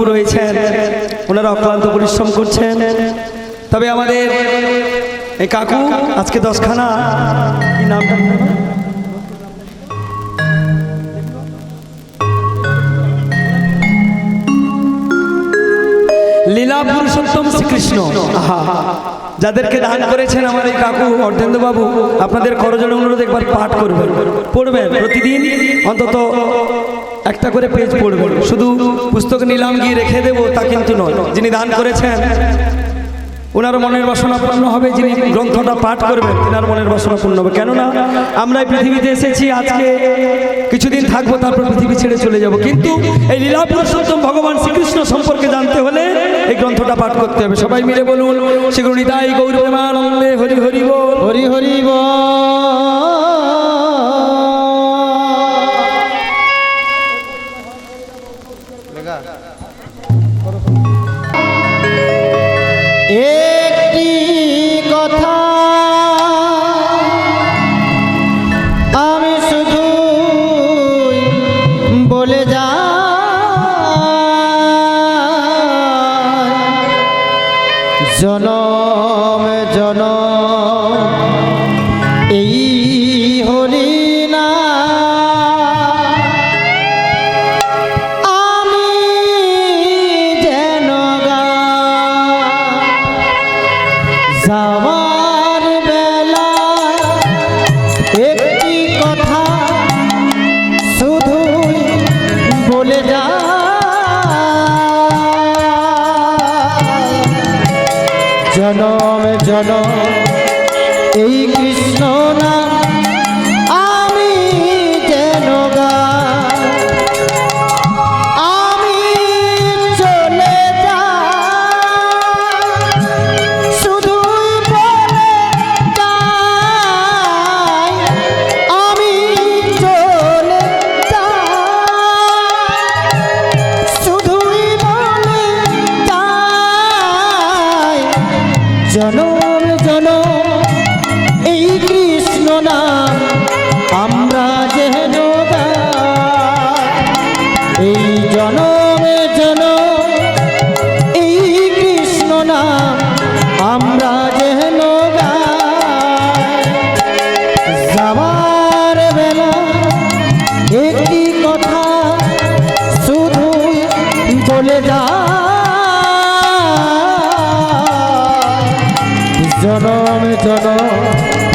বাবু রয়েছেন। ওনারা অক্লান্ত পরিশ্রম করছেন। তবে আমাদের এই কাকু আজকে দশখানা। কি নামটা লীলা পুরুষোত্তম শ্রীকৃষ্ণ। যাদেরকে দান করেছেন আমার এই কাকু অর্ধেন্দ্র বাবু আপনাদের করজোড়ে অনুরোধ একবার পাঠ করবেন। পড়বেন প্রতিদিন, অন্তত একটা করে পেজ পড়বেন শুধু পুস্তক নিলাম গিয়ে রেখে দেবো, তা কিন্তু নয়। যিনি দান করেছেন ওনার মনের বাসনা পূর্ণ হবে, যিনি গ্রন্থটা পাঠ করবেন, তিনার মনের বাসনা পূর্ণ হবে। কেননা, আমরা এই পৃথিবীতে এসেছি, আজকে কিছুদিন থাকব, তারপর পৃথিবী ছেড়ে চলে যাব। কিন্তু এই লীলা পুরুষোত্তম ভগবান শ্রীকৃষ্ণ সম্পর্কে জানতে হলে এই গ্রন্থটা পাঠ করতে হবে। সবাই মিলে বলুন নিতাই গৌর প্রেমানন্দে হরি হরি বল। হরি হরি একটি জনম জন এই জনম জনম। এই কৃষ্ণ নাম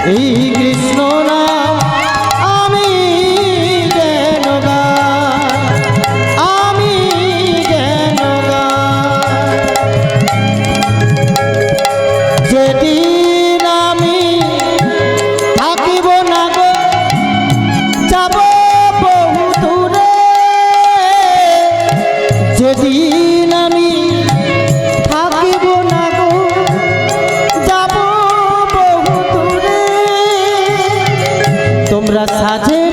এই কৃষ্ণ তোমরা সাজের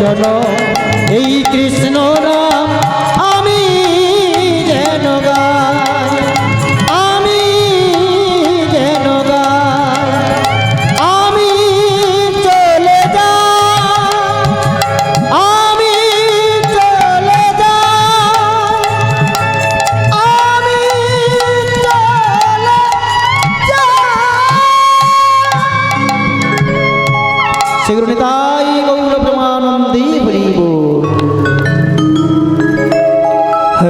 জনম এই কৃষ্ণ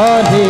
हरे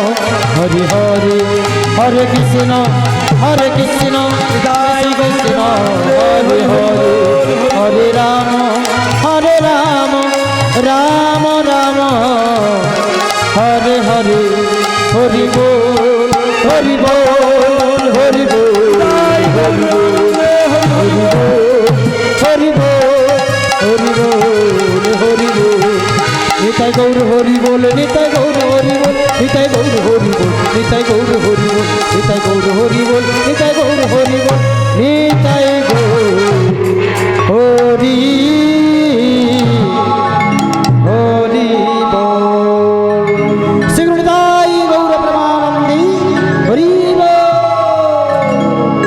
হরে হরে হরে কৃষ্ণ হরে কৃষ্ণ কৃষ্ণ কৃষ্ণ, হরে হরে হরে রাম হরে রাম রাম রাম, হরে হরে, হরি বল হরি বল।